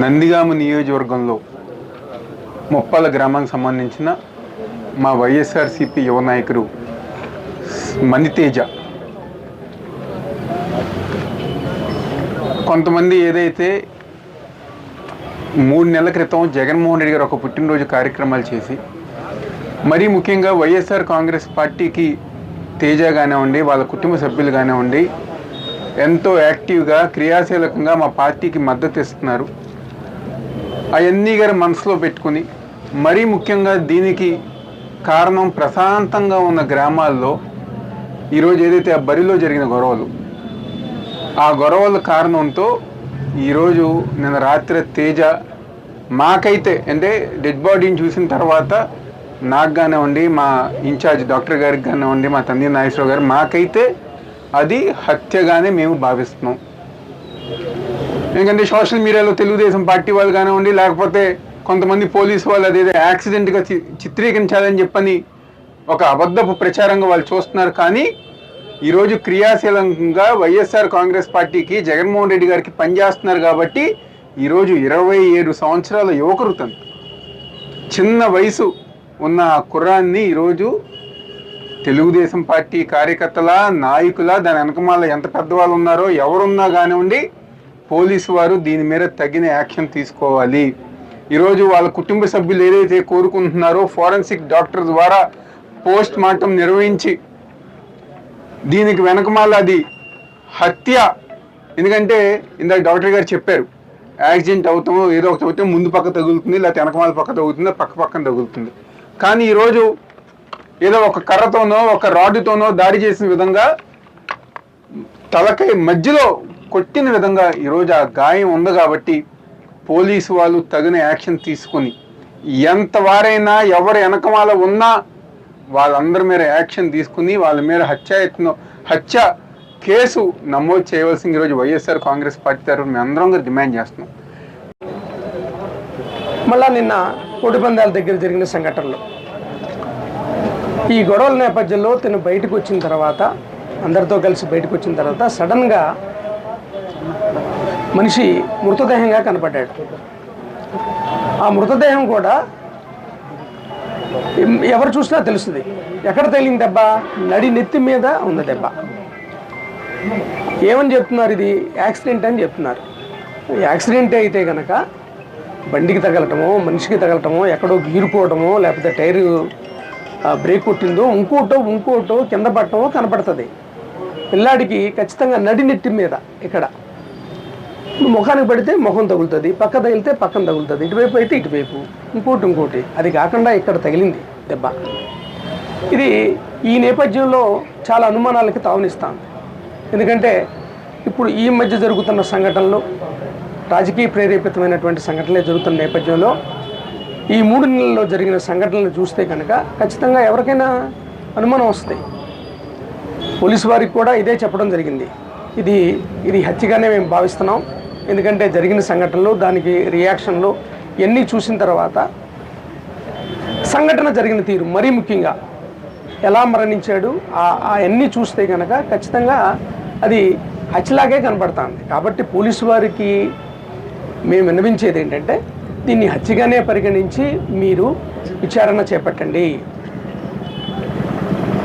నందిగామ నియోజకవర్గంలో ముప్పాల గ్రామానికి సంబంధించిన మా వైఎస్ఆర్సిపి యువ నాయకుడు మణితేజ. కొంతమంది ఏదైతే మూడు నెలల క్రితం జగన్మోహన్ రెడ్డి గారు ఒక పుట్టినరోజు కార్యక్రమాలు చేసి మరీ ముఖ్యంగా వైఎస్ఆర్ కాంగ్రెస్ పార్టీకి తేజ కానివ్వండి వాళ్ళ కుటుంబ సభ్యులు కానివ్వండి ఎంతో యాక్టివ్గా క్రియాశీలకంగా మా పార్టీకి మద్దతు ఇస్తున్నారు. అవన్నీ గారు మనసులో పెట్టుకుని మరీ ముఖ్యంగా దీనికి కారణం ప్రశాంతంగా ఉన్న గ్రామాల్లో ఈరోజు ఏదైతే ఆ బరిలో జరిగిన గొడవలు ఆ గొడవల కారణంతో ఈరోజు నిన్న రాత్రి తేజ మాకైతే అంటే డెడ్ బాడీని చూసిన తర్వాత నాకు కానివ్వండి మా ఇన్ఛార్జ్ డాక్టర్ గారికి కానివ్వండి మా తండ్రి నాగేశ్వరరావు గారు మాకైతే అది హత్యగానే మేము భావిస్తున్నాం. ఎందుకంటే సోషల్ మీడియాలో తెలుగుదేశం పార్టీ వాళ్ళు కానివ్వండి లేకపోతే కొంతమంది పోలీసు వాళ్ళు అదేదో యాక్సిడెంట్గా చి చిత్రీకరించాలని చెప్పని ఒక అబద్ధపు ప్రచారంగా వాళ్ళు చూస్తున్నారు. కానీ ఈరోజు క్రియాశీలంగా వైఎస్ఆర్ కాంగ్రెస్ పార్టీకి జగన్మోహన్ రెడ్డి గారికి పనిచేస్తున్నారు కాబట్టి ఈరోజు ఇరవై ఏడు సంవత్సరాల యువకుడు తను. చిన్న వయసు ఉన్న కుర్రాన్ని ఈరోజు తెలుగుదేశం పార్టీ కార్యకర్తల నాయకుల దాని వెనకమాల ఎంత పెద్దవాళ్ళు ఉన్నారో ఎవరున్నా కానివ్వండి పోలీసు వారు దీని మీద తగిన యాక్షన్ తీసుకోవాలి. ఈరోజు వాళ్ళ కుటుంబ సభ్యులు ఏదైతే కోరుకుంటున్నారో ఫోరెన్సిక్ డాక్టర్ ద్వారా పోస్ట్ మార్టం నిర్వహించి దీనికి వెనకమాల అది హత్య. ఎందుకంటే ఇందాక డాక్టర్ గారు చెప్పారు యాక్సిడెంట్ అవుతామో ఏదో ఒకటి అవుతే ముందు పక్క తగులుతుంది లేకపోతే వెనకమాల పక్క తగులుతుంది పక్క పక్కన తగులుతుంది. కానీ ఈరోజు ఏదో ఒక కర్రతోనో ఒక రాడ్డుతోనో దాడి చేసిన విధంగా తలకై మధ్యలో కొట్టిన విధంగా ఈరోజు ఆ గాయం ఉంది కాబట్టి పోలీసు వాళ్ళు తగిన యాక్షన్ తీసుకొని ఎంత వారైనా ఎవరు వెనకమాల ఉన్నా వాళ్ళందరి మీద యాక్షన్ తీసుకుని వాళ్ళ మీద హత్యాయత్నం హత్య కేసు నమోదు చేయవలసింది ఈరోజు వైఎస్ఆర్ కాంగ్రెస్ పార్టీ తరఫున మేము అందరం కూడా డిమాండ్ చేస్తున్నాం. మళ్ళా నిన్న కోడిపందాల దగ్గర జరిగిన సంఘటనలు. ఈ గొడవల నేపథ్యంలో తను బయటకు వచ్చిన తర్వాత అందరితో కలిసి బయటకు వచ్చిన తర్వాత సడన్గా మనిషి మృతదేహంగా కనపడ్డాడు. ఆ మృతదేహం కూడా ఎవరు చూసినా తెలుస్తుంది. ఎక్కడ తగిలింది దెబ్బ? నడి నెత్తి మీద ఉంది దెబ్బ. ఏమని చెప్తున్నారు ఇది? యాక్సిడెంట్ అని చెప్తున్నారు. యాక్సిడెంట్ అయితే కనుక బండికి తగలటమో మనిషికి తగలటమో ఎక్కడో గీరుకోవటమో లేకపోతే టైరు బ్రేక్ కొట్టిందో ఇంకోటో ఇంకోటో కింద పట్టమో కనపడుతుంది. పిల్లాడికి ఖచ్చితంగా నడి మీద ఇక్కడ. ముఖానికి పడితే ముఖం తగులుతుంది పక్క తగిలితే పక్కన తగులుతుంది ఇటువైపు అయితే ఇటువైపు ఇంకోటి ఇంకోటి. అది కాకుండా ఇక్కడ తగిలింది దెబ్బ. ఇది ఈ నేపథ్యంలో చాలా అనుమానాలకి తావనిస్తాను ఎందుకంటే ఇప్పుడు ఈ మధ్య జరుగుతున్న సంఘటనలు రాజకీయ ప్రేరేపితమైనటువంటి సంఘటనలే జరుగుతున్న నేపథ్యంలో ఈ మూడు నెలల్లో జరిగిన సంఘటనలు చూస్తే కనుక ఖచ్చితంగా ఎవరికైనా అనుమానం వస్తుంది పోలీసు వారికి కూడా ఇదే చెప్పడం జరిగింది. ఇది ఇది హత్యగానే మేము భావిస్తున్నాం. ఎందుకంటే జరిగిన సంఘటనలు దానికి రియాక్షన్లు ఇవన్నీ చూసిన తర్వాత సంఘటన జరిగిన తీరు మరీ ముఖ్యంగా ఎలా మరణించాడు అవన్నీ చూస్తే కనుక ఖచ్చితంగా అది హత్యలాగే కనబడుతుంది. కాబట్టి పోలీసు వారికి మేము విన్నవించేది ఏంటంటే దీన్ని హత్యగానే పరిగణించి మీరు విచారణ చేపట్టండి.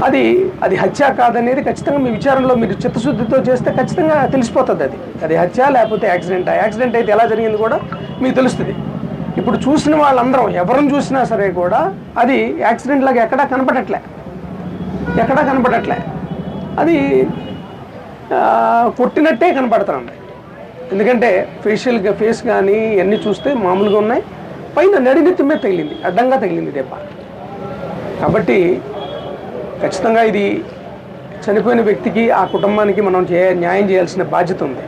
అది అది హత్య కాదనేది ఖచ్చితంగా మీ విచారణలో మీరు చిత్తశుద్ధితో చేస్తే ఖచ్చితంగా తెలిసిపోతుంది అది. అది హత్య లేకపోతే యాక్సిడెంట్? యాక్సిడెంట్ అయితే ఎలా జరిగింది కూడా మీకు తెలుస్తుంది. ఇప్పుడు చూసిన వాళ్ళందరం ఎవరిని చూసినా సరే కూడా అది యాక్సిడెంట్ లాగా ఎక్కడా కనపడట్లే. ఎక్కడా కనపడట్లే. అది కొట్టినట్టే కనపడుతుంది. ఎందుకంటే ఫేషియల్గా ఫేస్ కానీ ఇవన్నీ చూస్తే మామూలుగా ఉన్నాయి. పైన నడినెత్తి మీద తగిలింది. అడ్డంగా తగిలింది దెబ్బ. కాబట్టి ఖచ్చితంగా ఇది చనిపోయిన వ్యక్తికి ఆ కుటుంబానికి మనం చే న్యాయం చేయాల్సిన బాధ్యత ఉంది.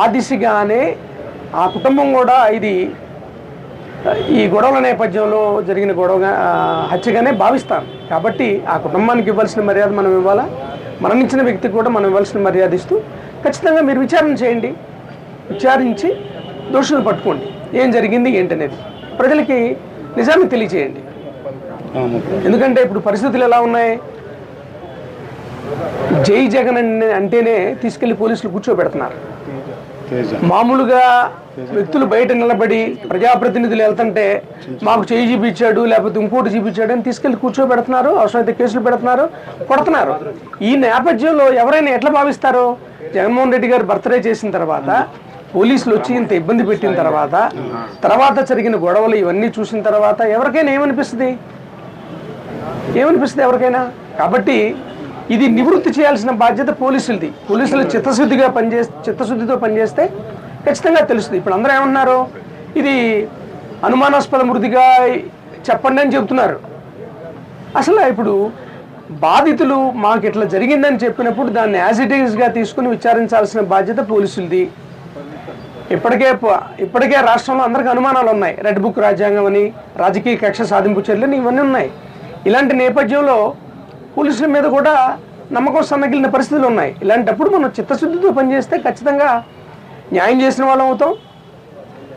ఆ దిశగానే ఆ కుటుంబం కూడా ఇది ఈ గొడవల నేపథ్యంలో జరిగిన గొడవగా హత్యగానే భావిస్తాను కాబట్టి ఆ కుటుంబానికి ఇవ్వాల్సిన మర్యాద మనం ఇవ్వాలా? మరణించిన వ్యక్తికి కూడా మనం ఇవ్వాల్సిన మర్యాద ఇస్తూ ఖచ్చితంగా మీరు విచారణ చేయండి. విచారించి దోషులను పట్టుకోండి. ఏం జరిగింది ఏంటనేది ప్రజలకి నిజాన్ని తెలియచేయండి ఎందుకంటే ఇప్పుడు పరిస్థితులు ఎలా ఉన్నాయి? జై జగన్ అంటేనే తీసుకెళ్ళి పోలీసులు కూర్చోబెడుతున్నారు. మామూలుగా వ్యక్తులు బయట నిలబడి ప్రజాప్రతినిధులు వెళ్తుంటే మాకు చేయి చూపించాడు లేకపోతే ఇంకోటి చూపించాడు అని తీసుకెళ్ళి కూర్చోబెడుతున్నారు అవసరమైతే కేసులు పెడుతున్నారు కొడుతున్నారు. ఈ నేపథ్యంలో ఎవరైనా ఎట్లా భావిస్తారు? జగన్మోహన్ రెడ్డి గారు బర్త్డే చేసిన తర్వాత పోలీసులు వచ్చి ఇంత ఇబ్బంది పెట్టిన తర్వాత తర్వాత జరిగిన గొడవలు ఇవన్నీ చూసిన తర్వాత ఎవరికైనా ఏమనిపిస్తుంది? ఏమనిపిస్తుంది ఎవరికైనా? కాబట్టి ఇది నివృత్తి చేయాల్సిన బాధ్యత పోలీసులది. పోలీసులు చిత్తశుద్ధిగా పనిచే చిత్తశుద్ధితో పనిచేస్తే ఖచ్చితంగా తెలుస్తుంది. ఇప్పుడు అందరూ ఏమన్నారు ఇది అనుమానాస్పద మృతిగా చెప్పండి అని చెప్తున్నారు అసలు ఇప్పుడు బాధితులు మాకు ఇట్లా జరిగిందని చెప్పినప్పుడు దాన్ని యాజ్ తీసుకుని విచారించాల్సిన బాధ్యత పోలీసులది. ఇప్పటికే ప- ఇప్పటికే రాష్ట్రంలో అందరికీ అనుమానాలు ఉన్నాయి. రెడ్ బుక్ రాజ్యాంగం అని రాజకీయ కక్ష సాధింపు చర్యలు ఇవన్నీ ఉన్నాయి. ఇలాంటి నేపథ్యంలో పోలీసుల మీద కూడా నమ్మకం సన్నగిలిన పరిస్థితులు ఉన్నాయి. ఇలాంటప్పుడు మనం చిత్తశుద్ధితో పనిచేస్తే ఖచ్చితంగా న్యాయం చేసిన వాళ్ళం అవుతాం.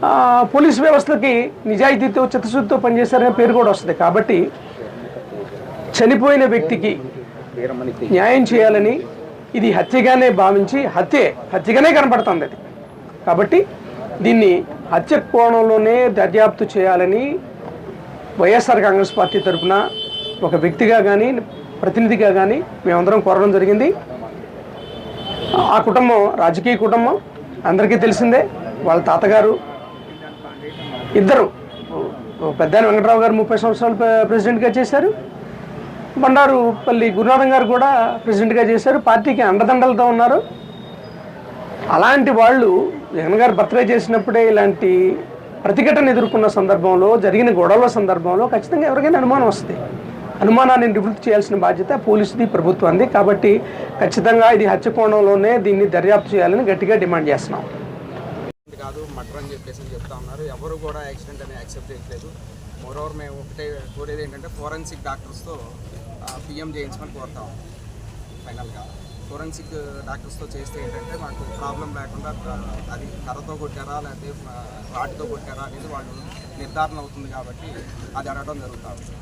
పోలీసు పోలీస్ వ్యవస్థకి నిజాయితీతో చిత్తశుద్ధితో పనిచేశారనే పేరు కూడా వస్తుంది. కాబట్టి చనిపోయిన వ్యక్తికి న్యాయం చేయాలని ఇది హత్యగానే భావించి హత్యే హత్యగానే కనపడుతుంది అది. కాబట్టి దీన్ని హత్య కోణంలోనే దర్యాప్తు చేయాలని వైఎస్ఆర్ కాంగ్రెస్ పార్టీ తరఫున ఒక వ్యక్తిగా కానీ ప్రతినిధిగా కానీ మేమందరం కోరడం జరిగింది. ఆ కుటుంబం రాజకీయ కుటుంబం అందరికీ తెలిసిందే. వాళ్ళ తాతగారు ఇద్దరు. పెద్దాని పెద్ద వెంకటరావు గారు ముప్పై సంవత్సరాలు ప్రెసిడెంట్గా చేశారు. బండారుపల్లి గురునాథం గారు కూడా ప్రెసిడెంట్గా చేశారు. పార్టీకి అండదండలతో ఉన్నారు. అలాంటి వాళ్ళు జగన్ గారు బర్త్డే చేసినప్పుడే ఇలాంటి ప్రతిఘటన ఎదుర్కొన్న సందర్భంలో జరిగిన గొడవల సందర్భంలో ఖచ్చితంగా ఎవరికైనా అనుమానం వస్తుంది. అనుమానాన్ని నివృత్తి చేయాల్సిన బాధ్యత పోలీసుది ప్రభుత్వంది. కాబట్టి ఖచ్చితంగా ఇది హత్య కోణంలోనే దీన్ని దర్యాప్తు చేయాలని గట్టిగా డిమాండ్ చేస్తున్నాం. కాదు మటర్ అని చెప్పేసి అని చెప్తా ఉన్నారు. ఎవరు కూడా యాక్సిడెంట్ అని యాక్సెప్ట్ చేయట్లేదు. మోరోవర్ మేము ఒకటే కోరేది ఏంటంటే ఫోరెన్సిక్ డాక్టర్స్తో పిఎం చేయించమని కోరుతాం. ఫైనల్గా ఫోరెన్సిక్ డాక్టర్స్తో చేస్తే ఏంటంటే మాకు ప్రాబ్లం లేకుండా అది కర్రతో కొట్టారా లేకపోతే రాటితో కొట్టారా అనేది వాళ్ళు నిర్ధారణ అవుతుంది కాబట్టి అది అడగడం జరుగుతుంది సార్